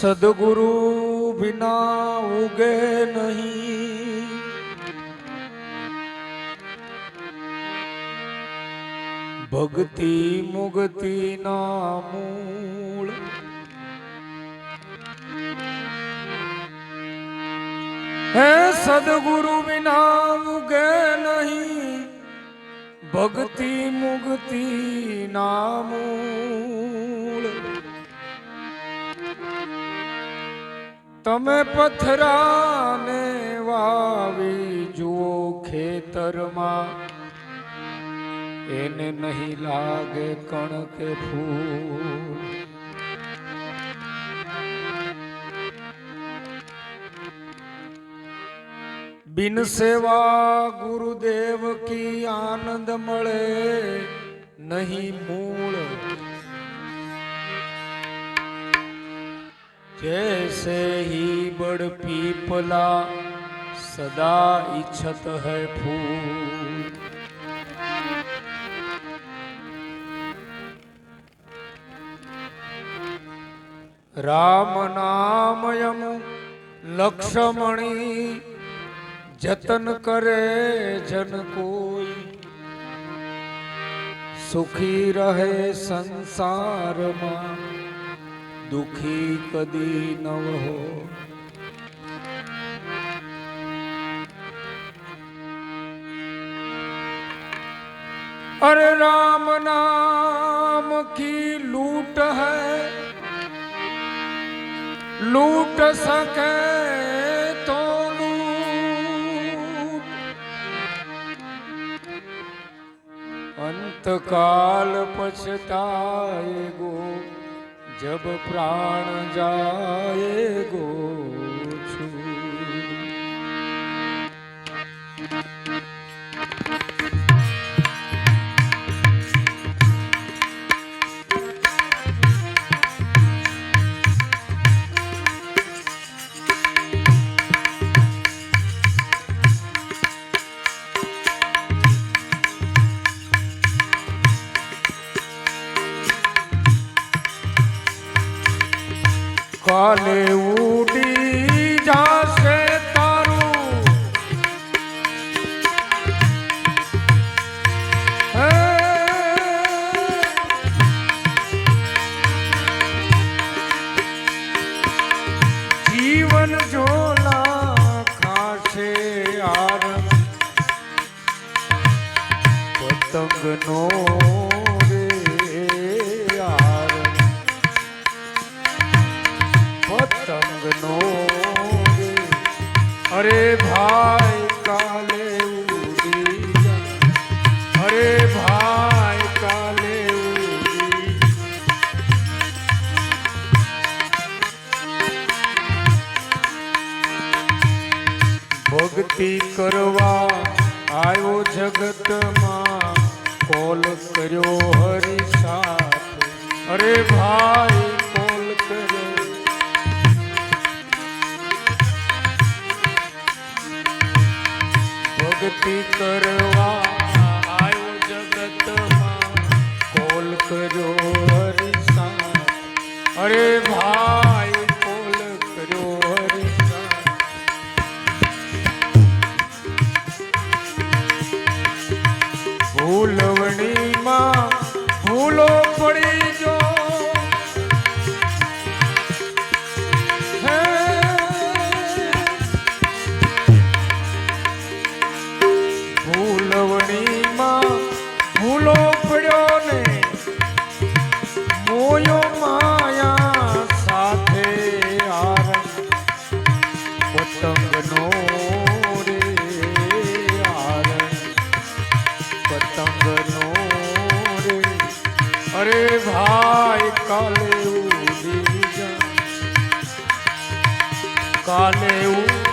સદગુરુ વિના ઉગે નહીં. ભક્તિ મુક્તિ ના મૂળ. હે સદગુરુ વિના ઉગે નહીં. ભક્તિ મુક્તિ ના મૂળ. તમે પથરાને વાવી જુઓ ખેતરમાં. એને નહીં લાગે કણ કે ફૂલ. બિન સેવા ગુરુદેવ કી આનંદ મળે, નહીં મૂળ जैसे ही बड़ पीपला सदा इच्छत है फूल राम नामयम लक्ष्मणी जतन करे जन कोई सुखी रहे संसार मा દુખી કદી ન હો અરે રામ નામ કી લૂટ હૈ? લૂટ સકે તો અંતકાલ પછતાય ગો જબ પ્રાણ જાય ગો કાલે ઉડી જાશે તારું. જીવન જોલા ખાશે આરમ પતંગનો અરે ભાઈ કાલે. અરે ભાઈ કાલે ભક્તિ કરવા આવ્યો જગતમાં કોલ કર્યો હરી સાથ અરે ભાઈ ભક્તિ કરવા આવ્યો જગતમાં. કોલ કર્યો હરિ અરે ભાઈ પતંગનો રે અરે ભાઈ કાલે ઉડી જા. કાલે ઉડી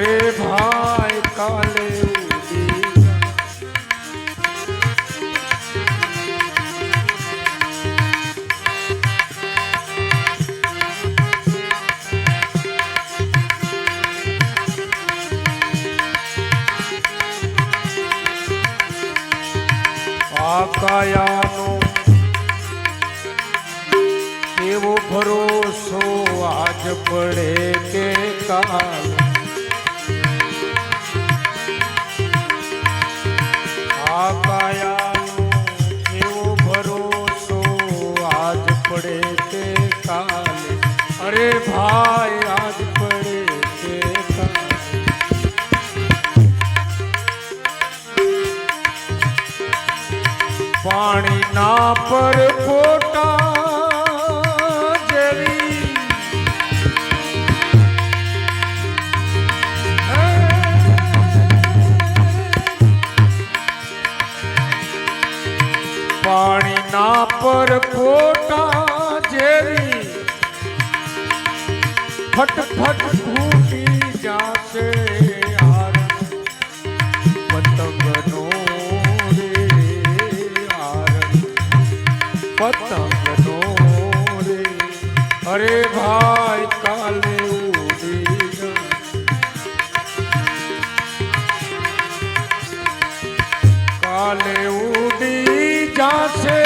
ওরে ভাই কালে કાયાનો એવો ભરોસો આજ પડે કે કાલ? પડે કે કાલે અરે ભાઈ આજ પડે કે પાણી પાણીના પર ફોટા ફટફટ ફૂટી જાશે આરણ પતંગનો રે પતંગનો રે. અરે ભાઈ કાલે કાલે ઉડી જાશે